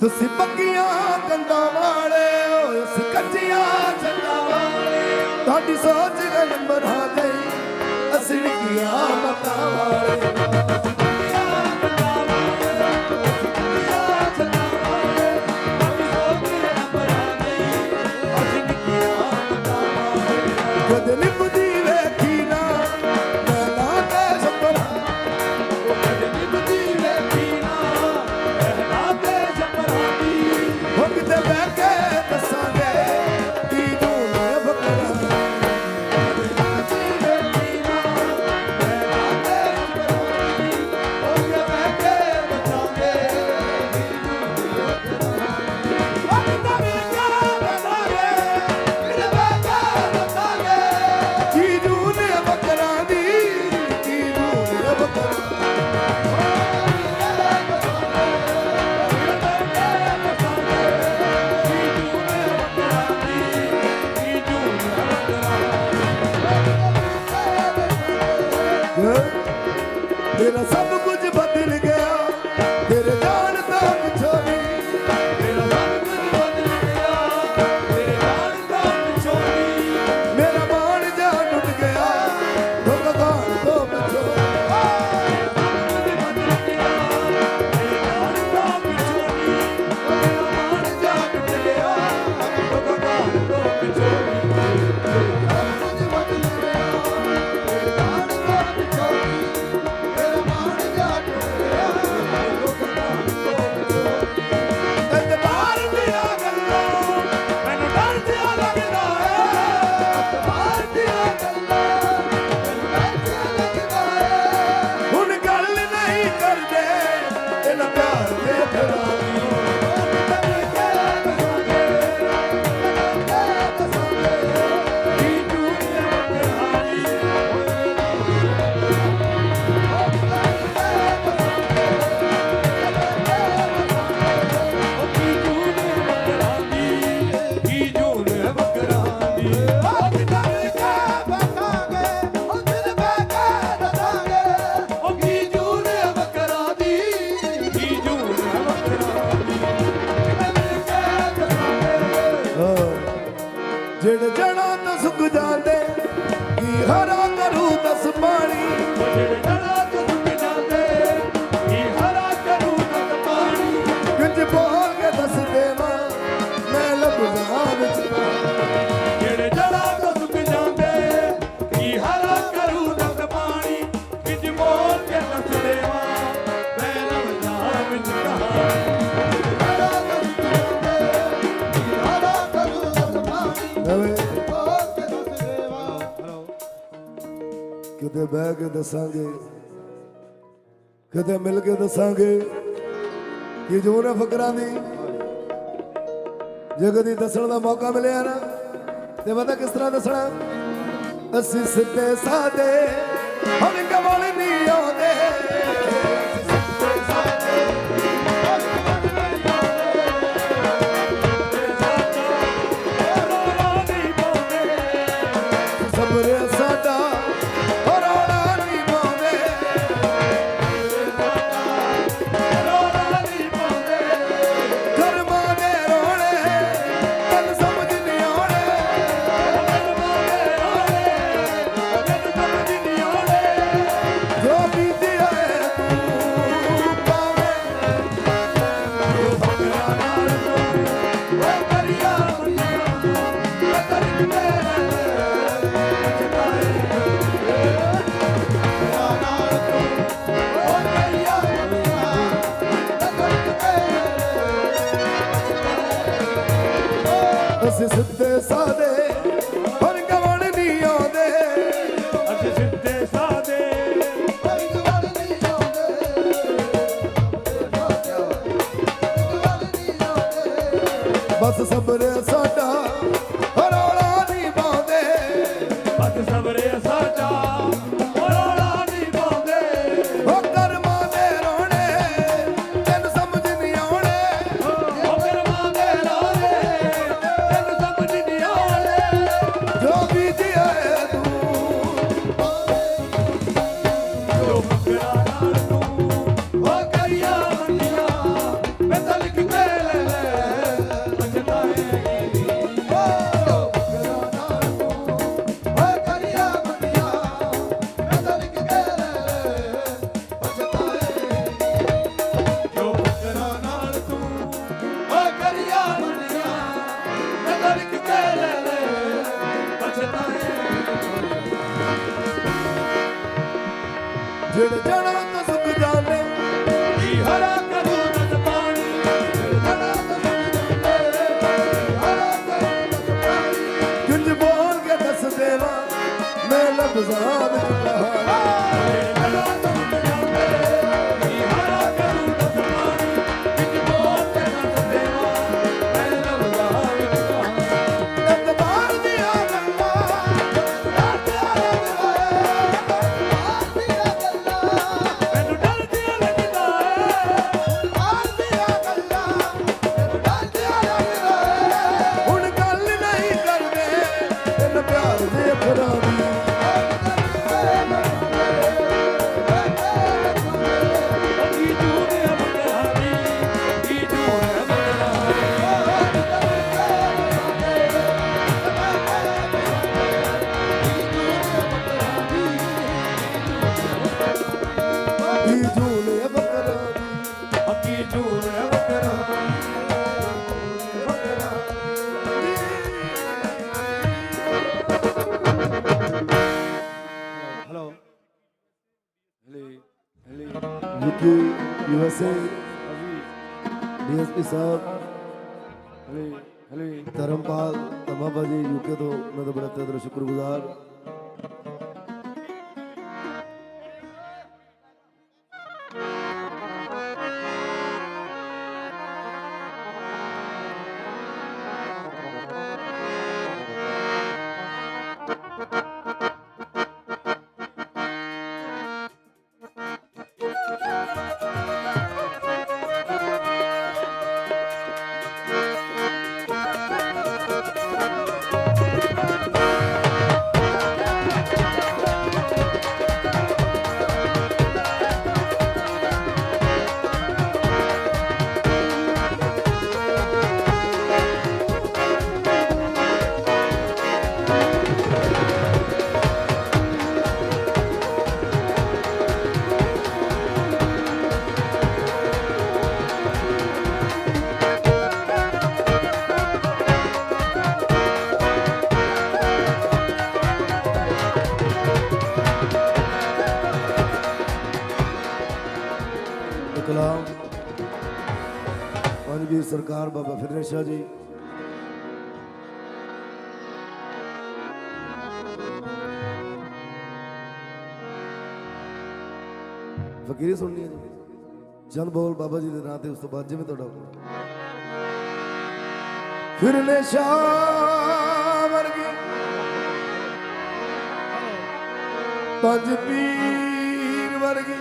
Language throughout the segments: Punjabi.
ਤੁਸੀਂ ਪੱਕੀਆਂ ਕੰਦਾ ਵਾਲੇ ਹੋ ਉਸ ਕੱਚੀਆਂ ਜੰਦਾ ਵਾਲੇ ਤੁਹਾਡੀ ਸੋਚ ਗਈ ਮਰਾ ਗਈ, ਅਸੀਂ ਨਿੱਕੀਆਂ ਮਤਾਂ ਵਾਲੇ। Hara ਕਿਤੇ ਬਹਿ ਕੇ ਦੱਸਾਂਗੇ ਕਦੇ ਮਿਲ ਕੇ ਦੱਸਾਂਗੇ ਕਿ ਜੋ ਨਾ ਫਕਰਾਂ ਦੀ ਜੇ ਕਦੀ ਦੱਸਣ ਦਾ ਮੌਕਾ ਮਿਲਿਆ ਨਾ, ਤੇ ਪਤਾ ਕਿਸ ਤਰ੍ਹਾਂ ਦੱਸਣਾ? ਅਸੀਂ ਸਿੱਧੇ ਸਾਦੇ ਹੁਣ ਕਮਲ ਨਹੀਂ ਆਉਂਦੇ। ਤੈਨੂੰ ਪਿਆਰ ਦੇ ਪੰਜਵੀਰ ਸਰਕਾਰ ਬਾਬਾ ਫਿਰਨੇ ਸ਼ਾਹ ਜੀ। ਫਕੀਰੀ ਸੁਣਨੀ ਹੈ ਜੀ। ਚੰਦ ਬੋਲ ਬਾਬਾ ਜੀ ਦੇ ਨਾਂ ਤੇ, ਉਸ ਤੋਂ ਬਾਅਦ ਜਿਵੇਂ ਤੁਹਾਡਾ ਫਿਰਨੇ ਸ਼ਾਹ ਵਰਗੀ ਪੰਜ ਪੀਰ ਵਰਗੀ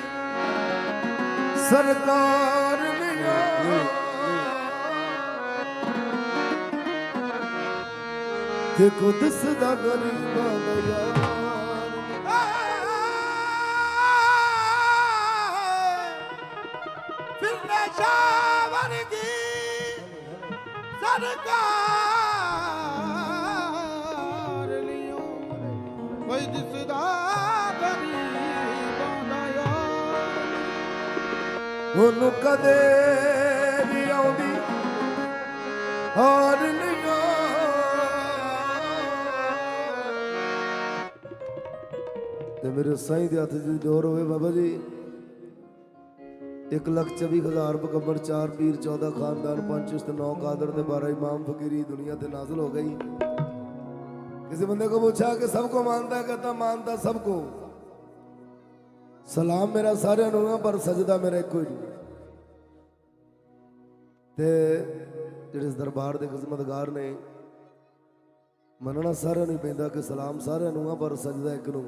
ਸਰਕਾਰ ਲਿਆ ਤੇ ਕੁਦਸ ਦਾ ਗਰੀਬਾਂ ਦਾ ਯਾਰ। ਫਿਰਨੇ ਸ਼ਾਵਰ ਕੀ ਸਰਕਾਰ ਲਿਓ ਕੋਈ ਦਿਸਦਾ ਗਰੀਬਾਂ ਦਾ ਯਾਰ। ਉਹਨੂੰ ਕਦੇ ਵੀ ਆਉਂਦੀ ਹਾਰ ਤੇ ਮੇਰੇ ਸਾਈਂ ਦੇ ਹੱਥ ਦੀ ਡੋਰ ਹੋਵੇ ਬਾਬਾ ਜੀ। 124000 ਮੁਕੰਮਲ ਚਾਰ ਪੀਰ 14 ਖਾਨਦਾਨ, ਪੰਜ ਉਸਤ 9 ਕਾਦਰ ਤੇ 12 ਇਮਾਮ ਫਕੀਰੀ ਦੁਨੀਆ ਤੇ ਨਾਜ਼ਲ ਹੋ ਗਈ। ਕਿਸੇ ਬੰਦੇ ਕੋ ਪੁੱਛਾ ਕਿ ਸਭ ਕੋ ਮੰਨਦਾ ਹੈ, ਕਹਤਾ ਮੰਨਦਾ ਸਭ ਕੋ। ਸਲਾਮ ਮੇਰਾ ਸਾਰਿਆਂ ਨੂੰ ਪਰ ਸਜਦਾ ਮੇਰਾ ਇੱਕੋ ਹੀ ਤੇ ਜਿਹੜੇ ਦਰਬਾਰ ਦੇ ਖਿਦਮਤਗਾਰ ਨੇ, ਮੰਨਣਾ ਸਾਰਿਆਂ ਨੂੰ ਪੈਂਦਾ ਕਿ ਸਲਾਮ ਸਾਰਿਆਂ ਨੂੰ ਆ, ਪਰ ਸਜਦਾ ਇੱਕ ਨੂੰ।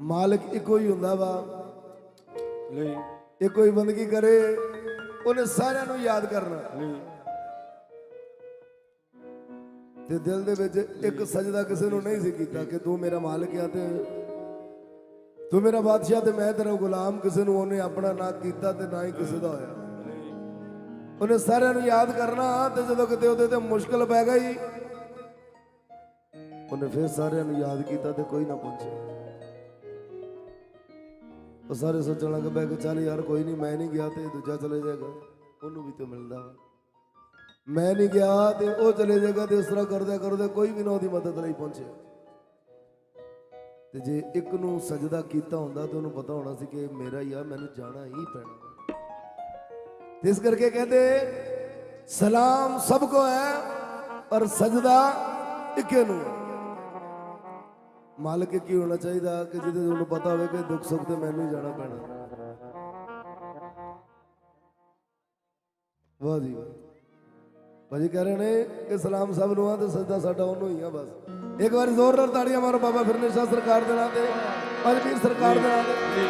ਮਾਲਕ ਇੱਕੋ ਹੀ ਹੁੰਦਾ ਵਾ। ਲਈ ਇੱਕੋ ਹੀ ਬੰਦਗੀ ਕਰੇ ਉਹਨੇ ਸਾਰਿਆਂ ਨੂੰ ਯਾਦ ਕਰਨਾ। ਲਈ ਤੇ ਦਿਲ ਦੇ ਵਿੱਚ ਇੱਕ ਸਜਦਾ ਕਿਸੇ ਨੂੰ ਨਹੀਂ ਸੀ ਕੀਤਾ ਕਿ ਤੂੰ ਮੇਰਾ ਮਾਲਕ ਆ ਤੇ ਤੂੰ ਮੇਰਾ ਬਾਦਸ਼ਾਹ ਤੇ ਮੈਂ ਤੇਰਾ ਗੁਲਾਮ ਕਿਸੇ ਨੂੰ ਉਹਨੇ ਆਪਣਾ ਨਾ ਕੀਤਾ ਤੇ ਨਾ ਹੀ ਕਿਸੇ ਦਾ ਹੋਇਆ। ਉਹਨੇ ਸਾਰਿਆਂ ਨੂੰ ਯਾਦ ਕਰਨਾ ਤੇ ਜਦੋਂ ਕਿਤੇ ਉਹਦੇ ਤੇ ਮੁਸ਼ਕਲ ਪੈ ਗਈ ਉਹਨੇ ਫਿਰ ਸਾਰਿਆਂ ਨੂੰ ਯਾਦ ਕੀਤਾ ਤੇ ਕੋਈ ਨਾ ਪਹੁੰਚਿਆ ਉਹ ਸਾਰੇ ਸੋਚਣ ਲੱਗ ਪਏ ਕਿ ਚੱਲ ਯਾਰ ਕੋਈ ਨਹੀਂ, ਮੈਂ ਨਹੀਂ ਗਿਆ ਤੇ ਦੂਜਾ ਚਲੇ ਜਾਏਗਾ। ਉਹਨੂੰ ਵੀ ਤੇ ਮਿਲਦਾ ਵਾ। ਮੈਂ ਨਹੀਂ ਗਿਆ ਤੇ ਉਹ ਚਲੇ ਜਾਏਗਾ ਤੇ ਇਸ ਤਰ੍ਹਾਂ ਕਰਦੇ ਕਰਦੇ ਕੋਈ ਵੀ ਨਾ ਉਹਦੀ ਮਦਦ ਲਈ ਪਹੁੰਚੇ। ਤੇ ਜੇ ਇੱਕ ਨੂੰ ਸਜਦਾ ਕੀਤਾ ਹੁੰਦਾ ਤੇ ਉਹਨੂੰ ਪਤਾ ਹੋਣਾ ਸੀ ਕਿ ਮੇਰਾ ਹੀ ਆ, ਮੈਨੂੰ ਜਾਣਾ ਹੀ ਪੈਣਾ। ਇਸ ਕਰਕੇ ਕਹਿੰਦੇ, ਸਲਾਮ ਸਭ ਕੋ ਹੈ, ਪਰ ਸਜਦਾ ਇੱਕੇ ਨੂੰ ਹੈ। ਮਾਲਕ ਕੀ ਹੋਣਾ ਚਾਹੀਦਾ ਕਿ ਜਿਹਦੇ ਤੁਹਾਨੂੰ ਪਤਾ ਹੋਵੇ ਕਿ ਦੁੱਖ ਸੁੱਖ ਤੇ ਮੈਨੂੰ ਹੀ ਜਾਣਾ ਪੈਣਾ। ਵਾਹ ਜੀ ਭਾਜੀ ਕਹਿ ਰਹੇ ਨੇ ਕਿ ਸਲਾਮ ਸਭ ਨੂੰ ਆ ਤੇ ਸਜਦਾ ਸਾਡਾ ਉਹਨੂੰ ਹੀ ਆ ਬਸ। ਇੱਕ ਵਾਰੀ ਜ਼ੋਰ ਨਾਲ ਤਾੜੀਆਂ ਮਾਰੋ ਬਾਬਾ ਫਿਰਨੇ ਸ਼ਾਹ ਸਰਕਾਰ ਦੇ ਨਾਂ ਤੇ ਪੰਜਵੀਰ ਸਰਕਾਰ ਦੇ ਨਾਂ ਤੇ।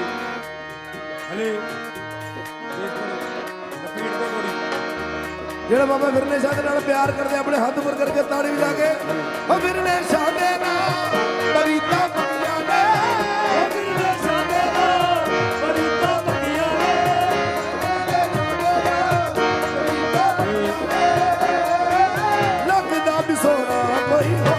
ਹਲੇ ਜਿਹੜਾ ਬਾਬਾ ਫਿਰਨੇ ਸ਼ਾਹ ਦੇ ਨਾਲ ਪਿਆਰ ਕਰਦੇ ਆਪਣੇ ਹੱਥ ਉੱਪਰ ਕਰਕੇ ਤਾੜੀ ਵਜਾ ਕੇ ਉਹ ਫਿਰਨੇ ਸ਼ਾਹ ਦੇ ਨਾਲ ਸੋਹਣਾ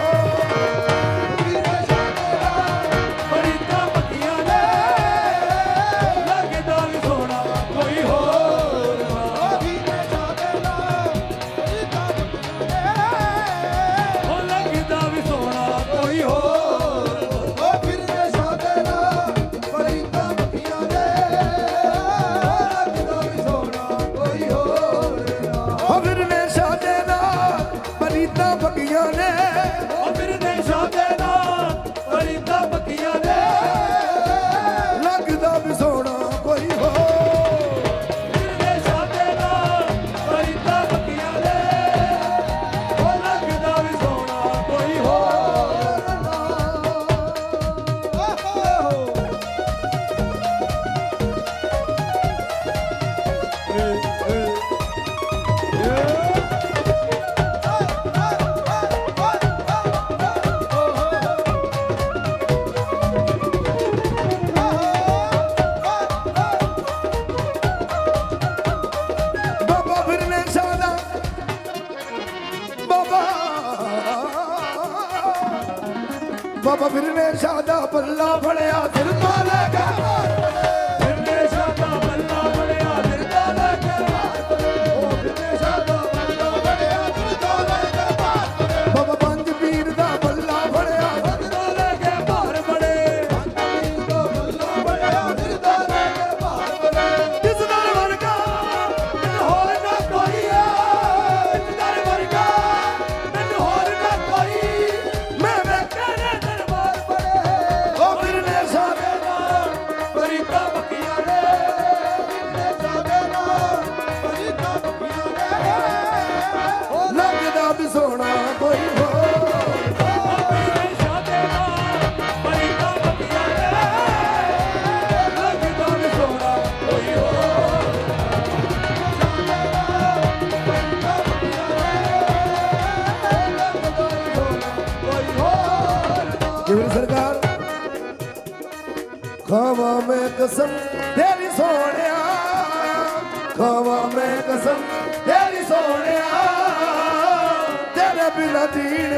ਤੇਰੇ ਬਿਨਾ ਜੀਣ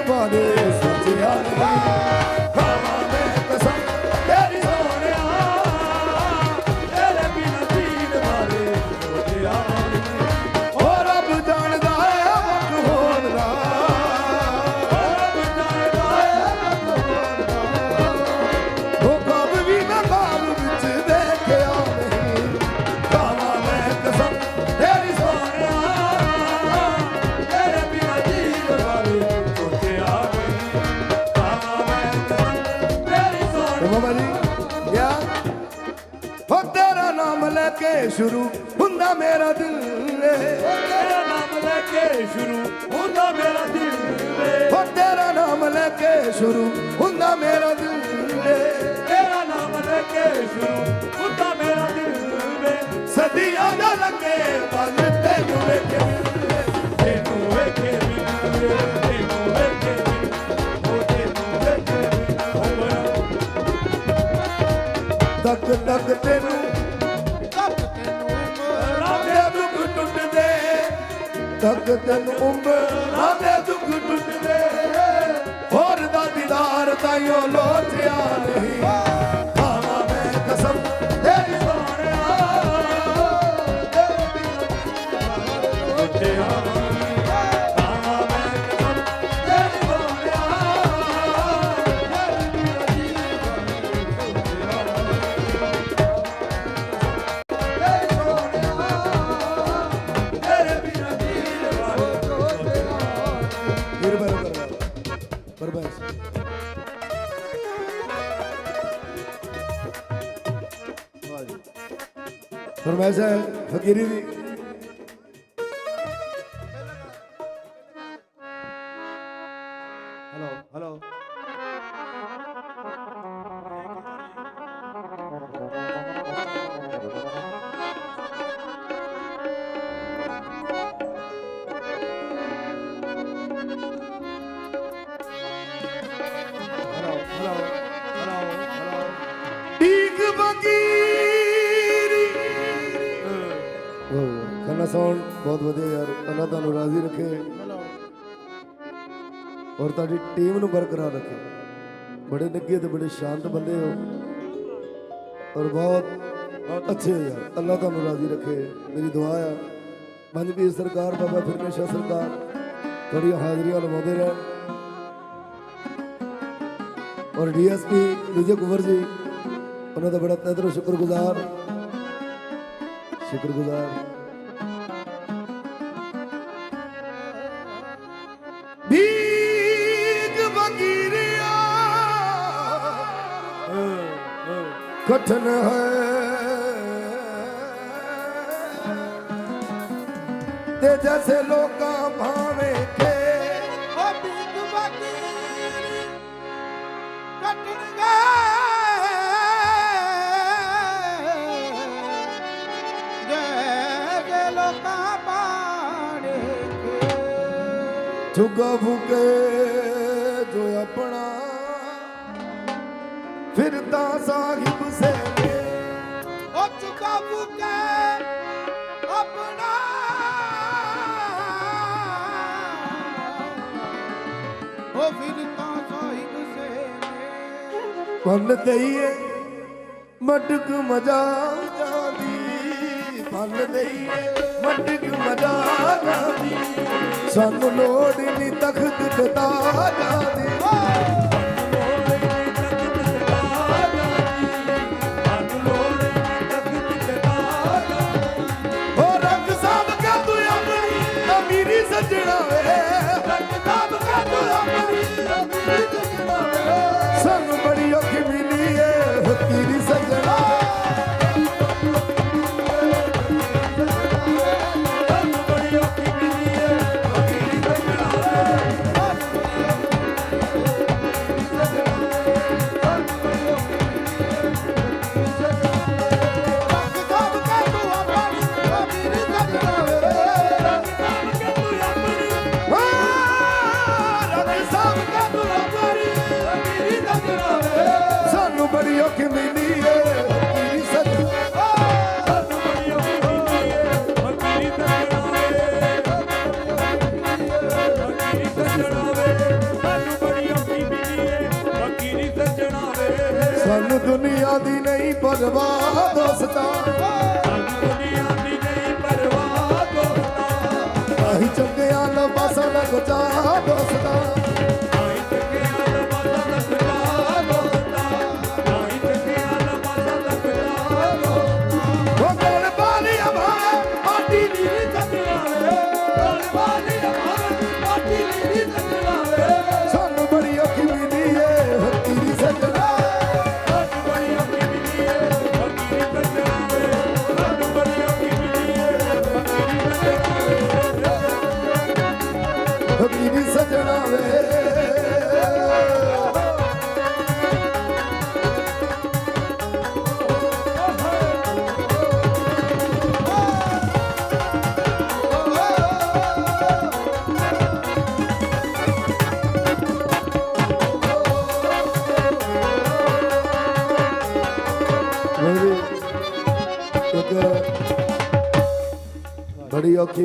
ਸਦੀਆਂ ਦਾ ਲੱਗੇ ਪਲ ਤੈਨੂੰ ਵੇਖੇ ਤੈਨੂੰ ਵੇਖੇ ਤੈਨੂੰ ਵੇਖੇ ਉਹ ਤੈਨੂੰ ਵੇਖੇ ਬਿਨ ਉਹ ਬੜਾ ਤੱਕ ਤੱਕ ਤੈਨੂੰ ਰਾਦੇ ਦੁੱਖ ਟੁੱਟਦੇ ਤੱਕ ਤੈਨੂੰ ਉਮਰਾਂ। ਦੇ ਦੁੱਖ ਟੁੱਟਦੇ ਹੋਰ ਦਾ ਦੀਦਾਰ ਤਾਈਓ ਲੋਚਿਆ ਨਹੀਂ। ਫਰਮਾਇਸ਼ ਹੈ ਟੀਮ ਨੂੰ ਬਰਕਰਾਰ ਰੱਖੇ। ਬੜੇ ਨਿੱਘੇ ਤੇ ਬੜੇ ਸ਼ਾਂਤ ਬੰਦੇ ਹੋ। ਔਰ ਬਹੁਤ ਅੱਛੇ ਯਾਰ ਅੱਲਾ ਤੁਹਾਨੂੰ ਰਾਜ਼ੀ ਰੱਖੇ। ਮੇਰੀ ਦੁਆ ਆ। ਪੰਜ ਸਰਕਾਰ, ਬਾਬਾ ਫਿਰਨੇ ਸ਼ਾਹ ਸਰਕਾਰ, ਤੁਹਾਡੀਆਂ ਹਾਜ਼ਰੀਆਂ ਲਵਾਉਂਦੇ ਰਹਿਣ। ਔਰ ਡੀਐਸਪੀ ਵਿਜੇ ਕੁਵਰ ਜੀ, ਉਹਨਾਂ ਦਾ ਬੜਾ ਤਹਿ ਦਿਲੋਂ ਸ਼ੁਕਰਗੁਜ਼ਾਰ। ਸ਼ੁਕਰਗੁਜ਼ਾਰ। ਕਠਨ ਹੈ। ਤੇ ਜੈਸੇ ਲੋਕਾਂ ਭਾਵੇਂ ਕੇ ਓ ਬਿਗ ਬਕੀਰੀ ਕੱਟਣ ਗਏ। ਜੈ ਜੈ ਲੋਕਾਂ ਪਾੜੇ ਕੇ। ਝੁਗਾ ਫੁਕੇ ਜੋ ਆਪਣਾ ਫਿਰਦਾ ਸਾਹਿਬ ਸੇ ਓ ਚੁਕਾ ਫੁਕੇ ਆਪਣਾ ਓ ਫਿਰ ਤਾਂ ਸਾਹਿਬ ਸੇ ਨੇ ਪੰਨ ਦਈਏ ਮਟਕ ਮਜਾ ਜਾਂਦੀ ਪੰਨ ਦਈਏ ਮਟਕ ਮਜਾ ਜਾਂਦੀ ਸਾਨੂੰ ਲੋੜ ਨਹੀਂ ਤਖਤ ਦਿੱਤਾ ਜਾਂਦੀ ਸਾਨੂੰ ਦੁਨੀਆ ਦੀ ਨਹੀਂ ਪਰਵਾਹ ਦੋਸਤਾ। ਆਹੀ ਚੰਗਿਆਂ ਦਾ ਪਾਸਾ ਨਾ ਗੁਜਾ ਦੋਸਤਾ।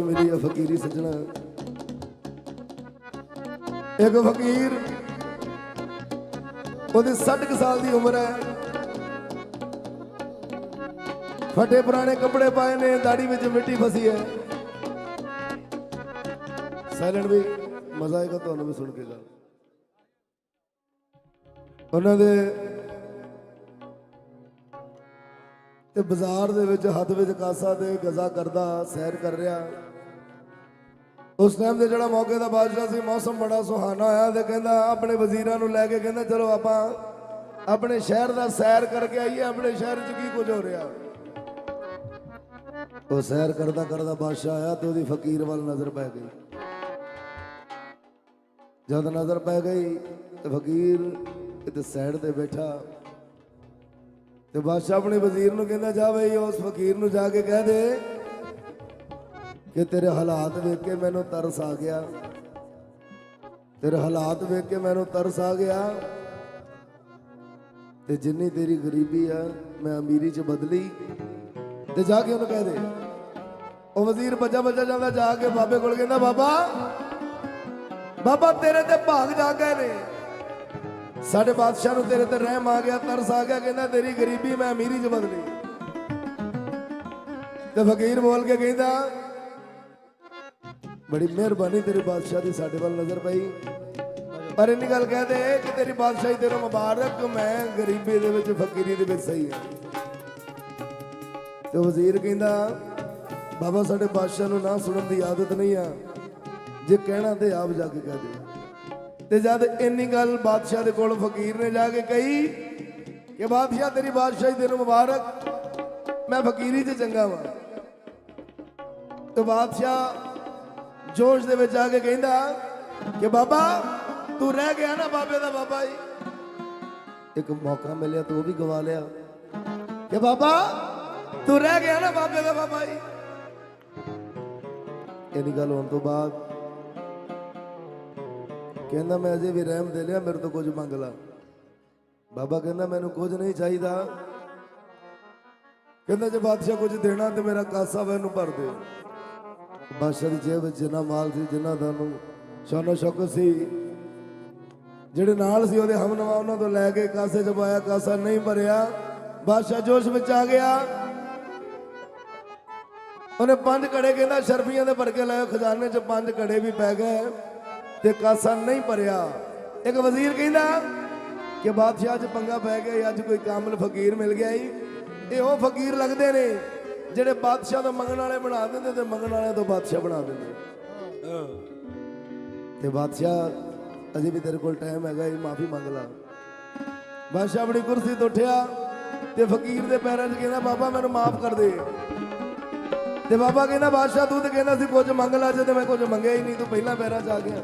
ਬੜੀ ਔਖੀ ਮਿਲੀ ਫਕੀਰੀ ਸੱਜਣਾ। ਇੱਕ ਫਕੀਰ, ਉਹਦੀ 60 ਸਾਲ ਦੀ ਉਮਰ ਹੈ। ਫਟੇ ਪੁਰਾਣੇ ਕੱਪੜੇ ਪਾਏ ਨੇ, ਦਾੜੀ ਵਿੱਚ ਮਿੱਟੀ ਫਸੀ ਹੈ। ਸਾਇਲੈਂਟ ਵੀ ਮਜ਼ਾ ਆਏਗਾ ਤੁਹਾਨੂੰ ਵੀ ਸੁਣ ਕੇ ਗੱਲ। ਉਹਨਾਂ ਦੇ ਤੇ ਬਾਜ਼ਾਰ ਦੇ ਵਿੱਚ ਹੱਥ ਵਿੱਚ ਕਾਸਾ ਤੇ ਗਜ਼ਾ ਕਰਦਾ, ਸੈਰ ਕਰ ਰਿਹਾ। ਉਸ ਟਾਈਮ ਦੇ ਜਿਹੜਾ ਮੌਕੇ ਦਾ ਬਾਦਸ਼ਾਹ ਸੀ, ਮੌਸਮ ਬੜਾ ਸੁਹਾਣਾ ਹੋਇਆ ਤੇ ਕਹਿੰਦਾ, ਆਪਣੇ ਵਜ਼ੀਰਾਂ ਨੂੰ ਲੈ ਕੇ ਕਹਿੰਦਾ, ਚਲੋ ਆਪਾਂ ਆਪਣੇ ਸ਼ਹਿਰ ਦਾ ਸੈਰ ਕਰਕੇ ਆਈਏ, ਆਪਣੇ ਸ਼ਹਿਰ 'ਚ ਕੀ ਕੁਝ ਹੋ ਰਿਹਾ? ਉਹ ਸੈਰ ਕਰਦਾ ਕਰਦਾ ਬਾਦਸ਼ਾਹ ਆਇਆ ਤੇ ਉਹਦੀ ਫਕੀਰ ਵੱਲ ਨਜ਼ਰ ਪੈ ਗਈ। ਜਦ ਨਜ਼ਰ ਪੈ ਗਈ ਤੇ ਫਕੀਰ ਕਿਤੇ ਸਾਈਡ ਤੇ ਬੈਠਾ। ਤੇ ਬਾਦਸ਼ਾਹ ਆਪਣੇ ਵਜ਼ੀਰ ਨੂੰ ਕਹਿੰਦਾ, ਜਾ ਬਈ, ਉਸ ਫਕੀਰ ਨੂੰ ਜਾ ਕੇ ਕਹਿ ਦੇ ਕਿ ਤੇਰੇ ਹਾਲਾਤ ਵੇਖ ਕੇ ਮੈਨੂੰ ਤਰਸ ਆ ਗਿਆ। ਤੇਰੇ ਹਾਲਾਤ ਵੇਖ ਕੇ ਮੈਨੂੰ ਤਰਸ ਆ ਗਿਆ। ਤੇ ਜਿੰਨੀ ਤੇਰੀ ਗਰੀਬੀ ਆ, ਮੈਂ ਅਮੀਰੀ ਚ ਬਦਲੀ। ਤੇ ਜਾ ਕੇ ਉਹਨੂੰ ਕਹਿ ਦੇ। ਉਹ ਵਜ਼ੀਰ ਬੱਜਾ ਬੱਜਾ ਜਾਂਦਾ, ਜਾ ਕੇ ਬਾਬੇ ਕੋਲ ਕਹਿੰਦਾ, ਬਾਬਾ ਬਾਬਾ ਤੇਰੇ ਤੇ ਭਾਗ ਜਾ ਗਏ ਨੇ। ਸਾਡੇ ਬਾਦਸ਼ਾਹ ਨੂੰ ਤੇਰੇ ਤੇ ਰਹਿਮ ਆ ਗਿਆ, ਤਰਸ ਆ ਗਿਆ, ਕਹਿੰਦਾ ਤੇਰੀ ਗਰੀਬੀ ਮੈਂ ਅਮੀਰੀ ਚ ਬਦਲੀ। ਤੇ ਫਕੀਰ ਬੋਲ ਕੇ ਕਹਿੰਦਾ, ਬੜੀ ਮਿਹਰਬਾਨੀ ਤੇਰੇ ਬਾਦਸ਼ਾਹ ਦੀ ਸਾਡੇ ਵੱਲ ਨਜ਼ਰ ਪਈ। ਪਰ ਇੰਨੀ ਗੱਲ ਕਹਿ ਦੇ ਕਿ ਤੇਰੀ ਬਾਦਸ਼ਾਹੀ ਤੇਰੇ ਮੁਬਾਰਕ, ਮੈਂ ਗਰੀਬੀ ਦੇ ਵਿੱਚ, ਫਕੀਰੀ ਦੇ ਵਿੱਚ ਸਹੀ ਹਾਂ। ਤੇ ਵਜ਼ੀਰ ਕਹਿੰਦਾ, ਬਾਬਾ, ਸਾਡੇ ਬਾਦਸ਼ਾਹ ਨੂੰ ਨਾ ਸੁਣਨ ਦੀ ਆਦਤ ਨਹੀਂ ਆ। ਜੇ ਕਹਿਣਾ ਤੇ ਆਪ ਜਾ ਕੇ ਕਹਿ ਦੇ। ਤੇ ਜਦ ਇੰਨੀ ਗੱਲ ਬਾਦਸ਼ਾਹ ਦੇ ਕੋਲ ਫਕੀਰ ਨੇ ਜਾ ਕੇ ਕਹੀ ਕਿ ਬਾਦਸ਼ਾਹ, ਤੇਰੀ ਬਾਦਸ਼ਾਹੀ ਤੈਨੂੰ ਮੁਬਾਰਕ, ਮੈਂ ਫਕੀਰੀ 'ਚ ਚੰਗਾ ਵਾਂ। ਤੇ ਬਾਦਸ਼ਾਹ ਜੋਸ਼ ਦੇ ਵਿੱਚ ਆ ਕੇ ਕਹਿੰਦਾ ਕਿ ਬਾਬਾ, ਤੂੰ ਰਹਿ ਗਿਆ ਨਾ ਬਾਬੇ ਦਾ ਬਾਬਾ ਜੀ। ਇੱਕ ਮੌਕਾ ਮਿਲਿਆ ਤੂੰ ਉਹ ਵੀ ਗਵਾ ਲਿਆ ਕਿ ਬਾਬਾ, ਤੂੰ ਰਹਿ ਗਿਆ ਨਾ ਬਾਬੇ ਦਾ ਬਾਬਾ ਜੀ। ਇਹਦੀ ਗੱਲ ਹੋਣ ਤੋਂ ਬਾਅਦ ਕਹਿੰਦਾ ਮੈਂ ਅਜੇ ਵੀ ਰਹਿਮ ਦੇ ਲਿਆ, ਮੇਰੇ ਤੋਂ ਕੁਝ ਮੰਗ ਲਾ। ਬਾਬਾ ਕਹਿੰਦਾ ਮੈਨੂੰ ਕੁਝ ਨਹੀਂ ਚਾਹੀਦਾ। ਕਹਿੰਦਾ ਜੇ ਬਾਦਸ਼ਾਹ ਕੁਝ ਦੇਣਾ ਤੇ ਮੇਰਾ ਕਾਸਾ ਮੈਨੂੰ ਭਰ ਦੇ। ਬਾਦਸ਼ਾਹ ਦੀ ਜੇਬ ਵਿੱਚ ਜਿੰਨਾ ਮਾਲ ਸੀ, ਜਿੰਨਾ ਤੁਹਾਨੂੰ ਸ਼ਾਨੋ ਸ਼ੌਕਤ ਸੀ। ਜਿਹੜੇ ਨਾਲ ਸੀ ਉਹਦੇ ਹਮਨਵਾ ਉਹਨਾਂ ਤੋਂ ਲੈ ਕੇ ਕਾਸੇ ਚ ਪਾਇਆ, ਕਾਸਾ ਨਹੀਂ ਭਰਿਆ। ਬਾਦਸ਼ਾਹ ਜੋਸ਼ ਵਿੱਚ ਆ ਗਿਆ। ਉਹਨੇ ਪੰਜ ਘੜੇ ਕਹਿੰਦਾ ਸ਼ਰਫੀਆਂ ਦੇ ਭਰ ਕੇ ਲਾਇਓ, ਖਜ਼ਾਨੇ 'ਚ ਪੰਜ ਕੜੇ ਵੀ ਪੈ ਗਏ। ਤੇ ਕਾਸਾ ਨਹੀਂ ਭਰਿਆ। ਇੱਕ ਵਜ਼ੀਰ ਕਹਿੰਦਾ ਕਿ ਬਾਦਸ਼ਾਹ 'ਚ ਪੰਗਾ ਪੈ ਗਿਆ ਅੱਜ ਕੋਈ ਕਾਮਲ ਫਕੀਰ ਮਿਲ ਗਿਆ ਈ ਇਹ ਉਹ ਫਕੀਰ ਲੱਗਦੇ ਨੇ ਜਿਹੜੇ ਬਾਦਸ਼ਾਹ ਤੋਂ ਮੰਗਣ ਵਾਲੇ ਬਣਾ ਦਿੰਦੇ ਤੇ ਮੰਗਣ ਵਾਲਿਆਂ ਤੋਂ ਬਾਦਸ਼ਾਹ ਬਣਾ ਦਿੰਦੇ। ਤੇ ਬਾਦਸ਼ਾਹ, ਅਜੇ ਵੀ ਤੇਰੇ ਕੋਲ ਟਾਈਮ ਹੈਗਾ ਇਹ ਮਾਫੀ ਮੰਗ ਲਾ। ਬਾਦਸ਼ਾਹ ਆਪਣੀ ਕੁਰਸੀ ਤੋਂ ਉੱਠਿਆ ਤੇ ਫਕੀਰ ਦੇ ਪੈਰਾਂ 'ਚ ਕਹਿੰਦਾ, ਬਾਬਾ, ਮੈਨੂੰ ਮਾਫ ਕਰ ਦੇ। ਤੇ ਬਾਬਾ ਕਹਿੰਦਾ, ਬਾਦਸ਼ਾਹ, ਤੂੰ ਤੇ ਕਹਿੰਦਾ ਸੀ, ਕੁਝ ਮੰਗ ਲਾ, ਜੇ ਤੇ ਮੈਂ ਕੁਝ ਮੰਗਿਆ ਹੀ ਨਹੀਂ, ਤੂੰ ਪਹਿਲਾਂ ਪੈਰਾਂ 'ਚ ਆ ਗਿਆ।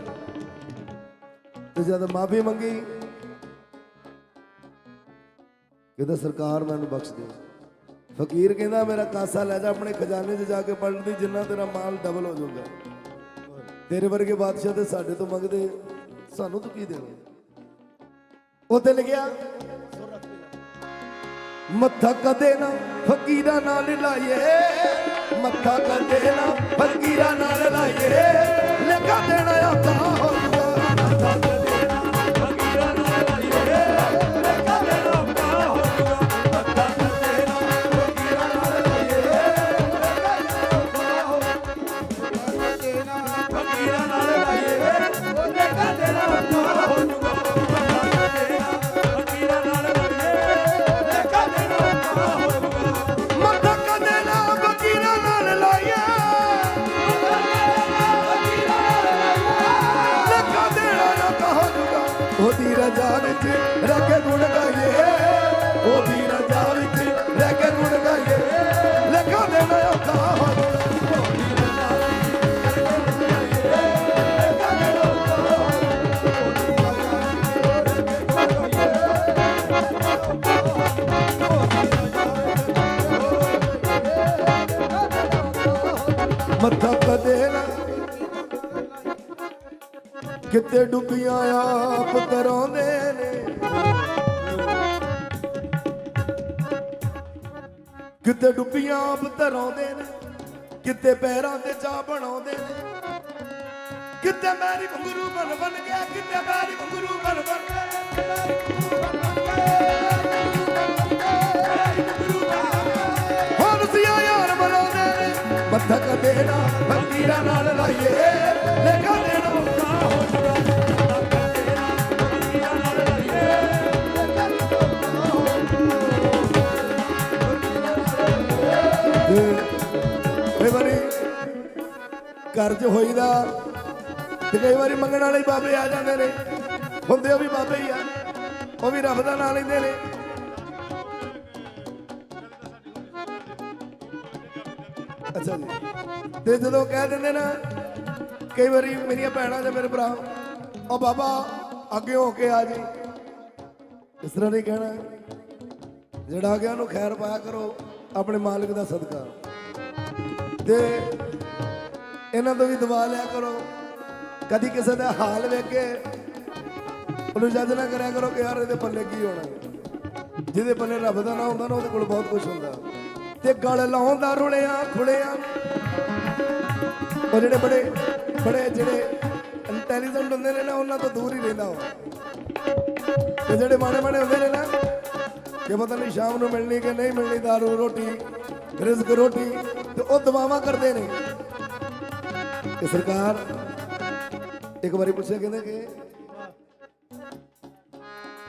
ਤੇ ਜਦ ਮਾਫੀ ਮੰਗੀ, ਕਹਿੰਦਾ, ਸਰਕਾਰ ਮੈਨੂੰ ਬਖਸ਼ ਦੇ ਫਕੀਰ ਕਹਿੰਦਾ, ਮੇਰਾ ਕਾਸਾ ਲੈ ਜਾ, ਆਪਣੇ ਖਜ਼ਾਨੇ 'ਚ ਜਾ ਕੇ ਪਲਟ ਜਿੰਨਾ ਤੇਰਾ ਮਾਲ ਡਬਲ ਹੋ ਜਾਊਗਾ। ਤੇਰੇ ਵਰਗੇ ਬਾਦਸ਼ਾਹ ਤੇ ਸਾਡੇ ਤੋਂ ਮੰਗਦੇ, ਸਾਨੂੰ ਤੂੰ ਕੀ ਦੇਣਾ ਉੱਥੇ ਲਿਖਿਆ, ਮੱਥਾ ਕਦੇ ਨਾ ਫਕੀਰਾਂ ਨਾਲ ਲਾਈਏ, ਮੱਥਾ ਕਦੇ ਨਾ ਫਕੀਰਾਂ ਨਾਲ ਲਾਈਏ ਲਗਾ ਦੇਣਾ ਆਤਾ ਮੱਥਾ ਕਿਤੇ ਡੁੱਬੀਆਂ ਆਪ ਤਰਾਉਂਦੇ ਨੇ। ਕਿਤੇ ਡੁੱਬੀਆਂ ਆਪ ਤਰਾਉਂਦੇ ਨੇ। ਕਿਤੇ ਪੈਰਾਂ ਤੇ ਚਾਹ ਬਣਾਉਂਦੇ ਨੇ। ਕਿਤੇ ਮੈਰੀ ਗੁਰੂ ਬਣ ਬਣ ਗਿਆ ਕਿਤੇ ਮੈਰੀ ਘੁੰਗਰੂ ਬਣ ਬਣ ਗਿਆ। ਮੱਥਾ ਫਕੀਰਾਂ ਨਾਲ ਲਾਈਏ ਲੇਖਾ ਦੇਣਾ ਔਖਾ ਹੋ ਜਾਊਗਾ ਕਈ ਵਾਰੀ ਘਰ 'ਚ ਹੋਈਦਾ ਤੇ ਕਈ ਵਾਰੀ ਮੰਗਣ ਵਾਲੇ ਬਾਬੇ ਆ ਜਾਂਦੇ ਨੇ, ਹੁੰਦੇ ਉਹ ਵੀ ਬਾਬੇ ਹੀ ਆ, ਉਹ ਵੀ ਰੱਬ ਦਾ ਨਾਂ ਲੈਂਦੇ ਨੇ। ਅੱਛਾ ਜੀ। ਤੇ ਜਦੋਂ ਕਹਿ ਦਿੰਦੇ ਨਾ, ਕਈ ਵਾਰੀ ਮੇਰੀਆਂ ਭੈਣਾਂ ਤੇ ਮੇਰੇ ਭਰਾ ਉਹ ਬਾਬਾ, ਅੱਗੇ ਹੋ ਕੇ ਆ ਜੀ। ਇਸ ਤਰ੍ਹਾਂ ਨਹੀਂ ਕਹਿਣਾ। ਜਿਹੜਾ ਆ ਗਿਆ ਉਹਨੂੰ ਖੈਰ ਪਾਇਆ ਕਰੋ, ਆਪਣੇ ਮਾਲਕ ਦਾ ਸਦਕਾ। ਤੇ ਇਹਨਾਂ ਤੋਂ ਵੀ ਦਵਾ ਲਿਆ ਕਰੋ। ਕਦੀ ਕਿਸੇ ਦਾ ਹਾਲ ਵੇਖ ਕੇ ਉਹਨੂੰ ਜੱਜ ਨਾ ਕਰਿਆ ਕਰੋ ਕਿ ਯਾਰ ਇਹਦੇ ਪੱਲੇ ਕੀ ਹੋਣਾ। ਜਿਹਦੇ ਪੱਲੇ ਰੱਬ ਦਾ ਨਾ ਹੁੰਦਾ ਨਾ ਉਹਦੇ ਕੋਲ ਬਹੁਤ ਕੁਝ ਹੁੰਦਾ। ਤੇ ਗਲ ਲਾਉਂਦਾ ਰੁਲਿਆ, ਖੁਲਿਆ। ਉਹ ਜਿਹੜੇ ਬੜੇ ਬੜੇ ਜਿਹੜੇ ਇੰਟੈਲੀਜੈਂਟ ਹੁੰਦੇ ਨੇ ਨਾ, ਉਹਨਾਂ ਤੋਂ ਦੂਰ ਹੀ ਰਹਿੰਦਾ ਉਹ। ਤੇ ਜਿਹੜੇ ਮਾੜੇ ਮਾੜੇ ਹੁੰਦੇ ਨੇ ਨਾ, ਕਿ ਪਤਾ ਨਹੀਂ ਸ਼ਾਮ ਨੂੰ ਮਿਲਣੀ ਕਿ ਨਹੀਂ ਮਿਲਣੀ, ਦਾਰੂ, ਰੋਟੀ, ਰਿਜ਼ਕ ਰੋਟੀ, ਤੇ ਉਹ ਦਵਾਵਾਂ ਕਰਦੇ ਨੇ। ਕਿ ਸਰਕਾਰ ਇੱਕ ਵਾਰੀ ਪੁੱਛਿਆ ਕਹਿੰਦੇ ਕਿ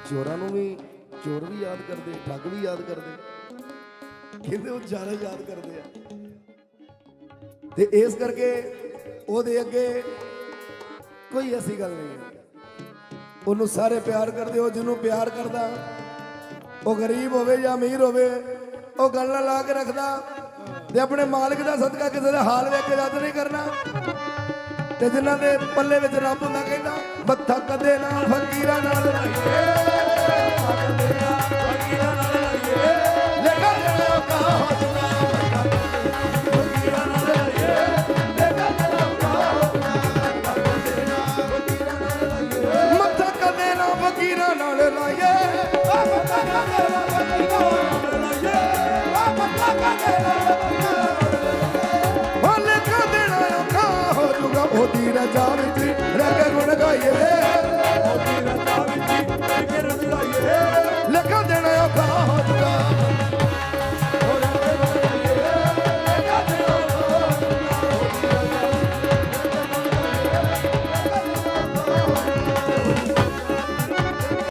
ਚੋਰਾਂ ਨੂੰ ਵੀ ਚੋਰ ਵੀ ਯਾਦ ਕਰਦੇ, ਠੱਗ ਵੀ ਯਾਦ ਕਰਦੇ। ਕਹਿੰਦੇ ਉਹ ਜ਼ਿਆਦਾ ਯਾਦ ਕਰਦੇ ਆ। ਤੇ ਇਸ ਕਰਕੇ ਉਹਦੇ ਅੱਗੇ ਕੋਈ ਐਸੀ ਗੱਲ ਨਹੀਂ ਹੈ। ਉਹਨੂੰ ਸਾਰੇ ਪਿਆਰ ਕਰਦੇ ਹੋ ਜਿਹਨੂੰ ਪਿਆਰ ਕਰਦਾ, ਉਹ ਗਰੀਬ ਹੋਵੇ ਜਾਂ ਅਮੀਰ ਹੋਵੇ, ਉਹ ਗੱਲ ਨਾਲ ਲਾ ਕੇ ਰੱਖਦਾ ਤੇ ਆਪਣੇ ਮਾਲਕ ਦਾ ਸਦਕਾ ਕਿਸੇ ਦਾ ਹਾਲ ਵੇਖ ਕੇ ਰੱਦ ਨਹੀਂ ਕਰਨਾ। ਤੇ ਜਿਨ੍ਹਾਂ ਦੇ ਪੱਲੇ ਵਿੱਚ ਰੱਬ ਹੁੰਦਾ ਕਹਿੰਦਾ, ਮੱਥਾ ਕਦੇ ਨਾ ਫਕੀਰਾਂ ਨਾਲ ਲਾਈਏ। ਫਕੀਰਾਂ ਨਾਲ ਰਜਾ ਵਿੱਚ ਰਹਿ ਕੇ ਗੁਣ ਗਾਈਏ। ਮੋਤੀ ਰਜਾ ਵਿੱਚ ਰਹਿ ਕੇ ਰਜਾ ਗਾਈਏ ਲਗਾ ਦੇਣਾ ਆਪਾ